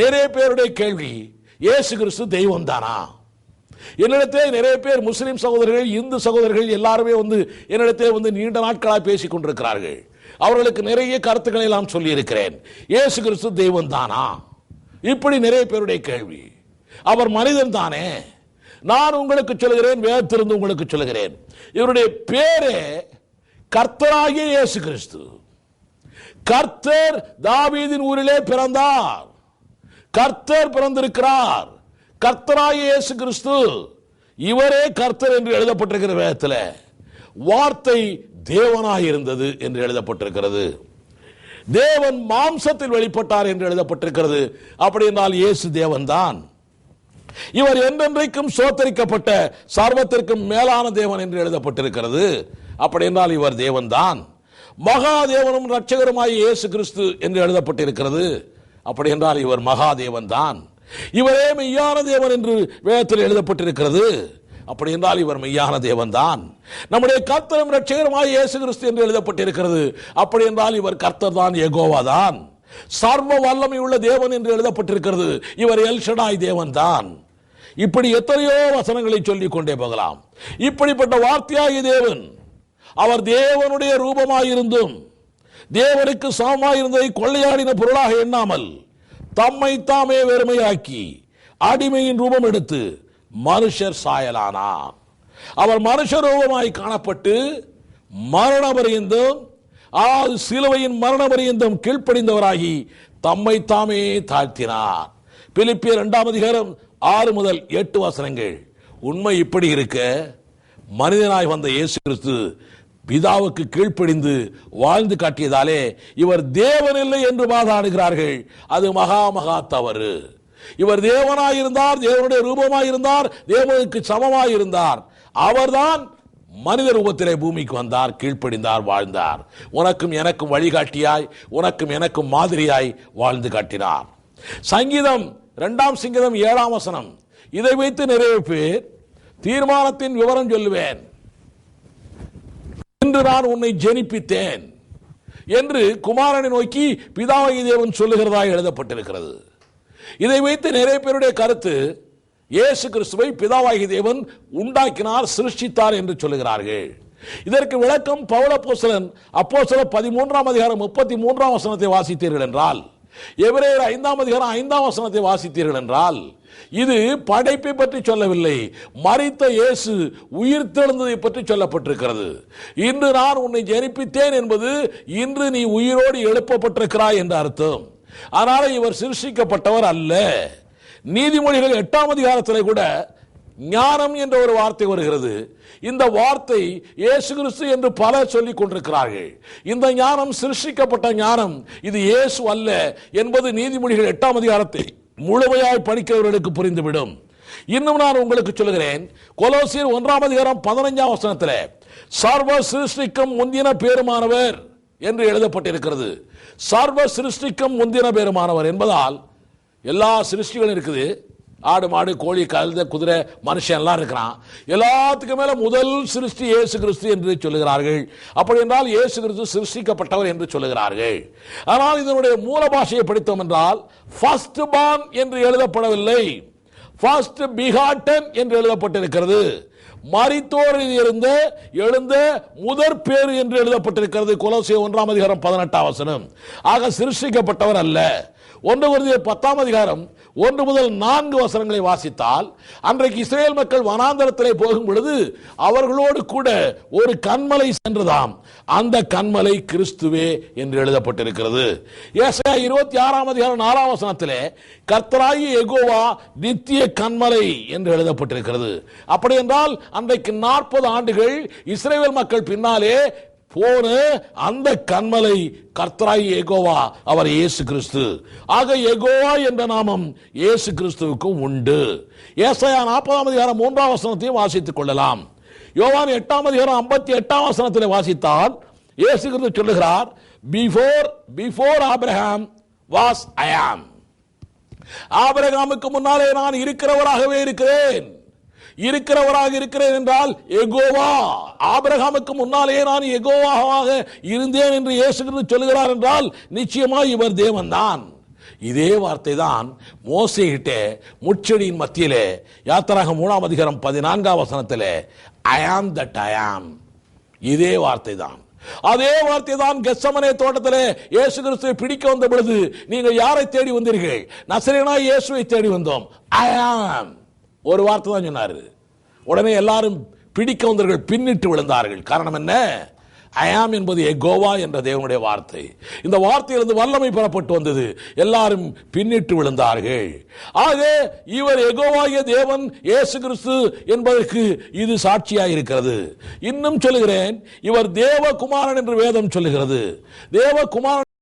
நிறைய பேருடைய கேள்வி இயேசு கிறிஸ்து தெய்வம் தானா? என்னிடத்தே நிறைய பேர் முஸ்லீம் சகோதரர்கள் இந்து சகோதரர்கள் எல்லாருமே வந்து என்னிடத்தே வந்து நீண்ட நாட்களாக பேசிக் கொண்டிருக்கிறார்கள். அவர்களுக்கு நிறைய கருத்துக்களை எல்லாம் சொல்லியிருக்கிறேன். ஏசு இயேசு கிறிஸ்து தெய்வம் தானா? இப்படி நிறைய பேருடைய கேள்வி. அவர் மனிதன் தானே? நான் உங்களுக்கு சொல்கிறேன் வேதத்திலிருந்து உங்களுக்கு சொல்கிறேன் இவருடைய பேரே கர்த்தராகிய இயேசு கிறிஸ்து. கர்த்தர் தாவீதின் ஊரிலே பிறந்தார். கர்த்தர் பிறந்திருக்கிறார். கர்த்தராய இயேசு கிறிஸ்து இவரே கர்த்தர் என்று எழுதப்பட்டிருக்கிற வேதத்தில் வார்த்தை தேவனாக இருந்தது என்று எழுதப்பட்டிருக்கிறது. தேவன் மாம்சத்தில் வெளிப்பட்டார் என்று எழுதப்பட்டிருக்கிறது. அப்படி என்றால் இயேசு தேவன்தான். இவர் என்றென்றைக்கும் சோத்தரிக்கப்பட்ட சர்வத்திற்கும் மேலான தேவன் என்று எழுதப்பட்டிருக்கிறது. அப்படி என்றால் இவர் தேவன்தான். மகாதேவனும் ரட்சகருமாய் இயேசு கிறிஸ்து என்று எழுதப்பட்டிருக்கிறது. அப்படி என்றால் இவர் மகாதேவன் தான் இவரே மெய்யான தேவன் என்று வேதத்தில் எழுதப்பட்டிருக்கிறது. அப்படி என்றால் இவர் மெய்யான தேவன் தான் நம்முடைய கர்த்தரும் ரட்சகருமாய் இயேசு கிறிஸ்து என்று எழுதப்பட்டிருக்கிறது. அப்படி என்றால் இவர் கர்த்தர் தான் எகோவா தான் சர்வ வல்லமை உள்ள தேவன் என்று எழுதப்பட்டிருக்கிறது. இவர் எல்ஷடாய் தேவன் தான் இப்படி எத்தனையோ வசனங்களை சொல்லிக் கொண்டே போகலாம். இப்படிப்பட்ட வார்த்தையாகிய தேவன் அவர் தேவனுடைய ரூபமாயிருந்தும் தேவனுக்கு சமமாயிருந்ததை கொள்ளையாடின பொருளாக எண்ணாமல் தம்மை தாமே வெறுமையாக்கி அடிமையின் ரூபம் எடுத்து மனுஷர் சாயலானா அவர் மனுஷ ரூபமாய் காணப்பட்டு மரண பரியந்தம் அதாவது சிலுவையின் மரண பரியந்தம் கீழ்ப்படிந்தவராகி தம்மை தாமே தாழ்த்தினார். பிலிப்பிய இரண்டாம் அதிகாரம் ஆறு முதல் எட்டு வசனங்கள். உண்மை இப்படி இருக்க மனிதனாய் வந்த இயேசு கிறிஸ்து பிதாவுக்கு கீழ்ப்படிந்து வாழ்ந்து காட்டியதாலே இவர் தேவன் இல்லை என்று வாதாடுகிறார்கள். அது மகா மகா தவறு. இவர் தேவனாயிருந்தார் தேவனுடைய ரூபமாயிருந்தார் தேவனுக்கு சமமாயிருந்தார். அவர்தான் மனித ரூபத்திலே பூமிக்கு வந்தார் கீழ்ப்படிந்தார் வாழ்ந்தார். உனக்கும் எனக்கும் வழிகாட்டியாய் உனக்கும் எனக்கும் மாதிரியாய் வாழ்ந்து காட்டினார். சங்கீதம் இரண்டாம் சங்கீதம் ஏழாம் வசனம். இதை வைத்து நிறைவு பேர் தீர்மானத்தின் விவரம் சொல்லுவேன். இன்று நான் உன்னை ஜெனிப்பித்தேன் என்று குமாரனை நோக்கி பிதாவை தேவன் சொல்லுகிறதாக எழுதப்பட்டிருக்கிறது. இதை வைத்து நிறைய பேருடைய கருத்து இயேசு கிறிஸ்துவை பிதாவாகி தேவன் உண்டாக்கினார் சிருஷ்டித்தார் என்று சொல்லுகிறார்கள். இதற்கு விளக்கம் பவுல அப்போ சில பதிமூன்றாம் அதிகாரம் முப்பத்தி மூன்றாம் வசனத்தை வாசித்தீர்கள் என்றால் எபிரேயர் ஐந்தாம் அதிகாரம் ஐந்தாம் வசனத்தை வாசித்தீர்கள் என்றால் இது படைப்பை பற்றி சொல்லவில்லை மறித்த இயேசு உயிர் தெழுந்ததை பற்றி சொல்லப்பட்டிருக்கிறது. இன்று நான் உன்னை ஜெனிப்பித்தேன் என்பது இன்று நீ உயிரோடு எழுப்பப்பட்டிருக்கிறாய் என்ற அர்த்தம். அதனால இவர் சிருஷிக்கப்பட்டவர் அல்ல. நீதிமொழிகள் எட்டாம் அதிகாரத்தில் கூட ஞானம் என்ற ஒரு வார்த்தை வருகிறது. இந்த வார்த்தை இயேசு கிறிஸ்து என்று பலர் சொல்லிக் கொண்டிருக்கிறார்கள். இந்த ஞானம் சிருஷ்டிக்கப்பட்ட ஞானம் இது இயேசு அல்ல என்பது நீதிமொழிகள் எட்டாம் அதிகாரத்தை முழுமையாய் படிக்கிறவர்களுக்கு புரிந்துவிடும். இன்னும் நான் உங்களுக்கு சொல்கிறேன் கொலோசியர் ஒன்றாம் அதிகாரம் பதினைஞ்சாம் வசனத்தில் சர்வ சிருஷ்டிக்கும் முந்தின பேருமானவர் என்று எழுதப்பட்டிருக்கிறது. சர்வ சிருஷ்டிக்கும் முந்தின பேருமானவர் என்பதால் எல்லா சிருஷ்டிகளும் இருக்குது. ஆடு மாடு கோழி கழுத குதிரை மனுஷன் எல்லாம் இருக்கிறான். எல்லாத்துக்கும் மேல முதல் சிருஷ்டி இயேசு கிறிஸ்து என்று சொல்லுகிறார்கள். அப்படி என்றால் இயேசு கிறிஸ்து சிருஷ்டிக்கப்பட்டவர் என்று சொல்லுகிறார்கள். ஆனால் இதனுடைய மூல பாஷையை படித்தோம் என்றால் ஃபர்ஸ்ட் பான் என்று எழுதப்படவில்லை. ஃபர்ஸ்ட் பிகாட்டன் என்று எழுதப்பட்டிருக்கிறது. மறித்தோரில் இருந்து எழுந்த முதற் பேர் என்று எழுதப்பட்டிருக்கிறது. குலசிய ஒன்றாம் அதிகாரம் பதினெட்டாம் வசனம். ஆக சிருஷ்டிக்கப்பட்டவர் அல்ல. ஒன்று குருதிய பத்தாம் அதிகாரம் ஒன்று முதல் நான்கு வசனங்களை வாசித்தால் அன்றைக்கு இஸ்ரேல் மக்கள் வனாந்தரத்திலே போகும் பொழுது அவர்களோடு கூட ஒரு கண்மலை சென்றதாம். அந்த கண்மலை கிறிஸ்துவே என்று எழுதப்பட்டிருக்கிறது. ஏசையா இருபத்தி ஆறாம் அதிகாரம் நாலாம் வசனத்திலே கர்த்தராகி எகோவா நித்திய கண்மலை என்று எழுதப்பட்டிருக்கிறது. அப்படி என்றால் அன்றைக்கு நாற்பது ஆண்டுகள் இஸ்ரேல் மக்கள் பின்னாலே போன அந்த கண்மலை கர்த்தராய் ஏகோவா அவர் இயேசு கிறிஸ்து. ஆக ஏகோவா என்ற நாமம் இயேசு கிறிஸ்துவுக்கும் உண்டு. ஏசையா நாற்பதாம் அதிகாரம் மூன்றாம் வசனத்தையும் வாசித்துக் கொள்ளலாம். யோவான் எட்டாம் அதிகாரம் ஐம்பத்தி எட்டாம் வசனத்தில் வாசித்தால் இயேசு கிறிஸ்து சொல்லுகிறார் before before Abraham was I am ஆபிரகாமுக்கு முன்னாலே நான் இருக்கிறவராகவே இருக்கிறேன். இருக்கிறவராக இருக்கிறேன் என்றால் எகோவா ஆபிரகாமுக்கு முன்னாலேயே நான் எகோவாவாக இருந்தேன் என்று இயேசு கிறிஸ்து சொல்லுகிறார் என்றால் நிச்சயமா இவர் தேவன் தான் இதே வார்த்தை தான் மோசைகிட்டே முச்செடியின் மத்தியிலே யாத்திராக மூணாம் அதிகாரம் பதினான்காம் வசனத்தில் ஐ தட் அயாம் இதே வார்த்தை தான் அதே வார்த்தை தான் கெஸ்ஸமனே தோட்டத்திலே இயேசு கிறிஸ்துவை பிடிக்க வந்த பொழுது நீங்கள் யாரை தேடி வந்தீர்கள்? நசரேனா இயேசுவை தேடி வந்தோம். ஐ ஆம் ஒரு வார்த்தை தான் சொன்னாரு. உடனே எல்லாரும் பிடிக்க வந்தவர்கள் பின்னிட்டு விழுந்தார்கள். காரணம் என்ன? அயாம் என்பது எகோவா என்ற தேவனுடைய வார்த்தை. இந்த வார்த்தையிலிருந்து வல்லமை பெறப்பட்டு வந்தது. எல்லாரும் பின்னிட்டு விழுந்தார்கள். ஆக இவர் எகோவாகிய தேவன் இயேசு கிறிஸ்து என்பதற்கு இது சாட்சியாக இருக்கிறது. இன்னும் சொல்லுகிறேன் இவர் தேவகுமாரன் என்று வேதம் சொல்லுகிறது. தேவகுமாரன்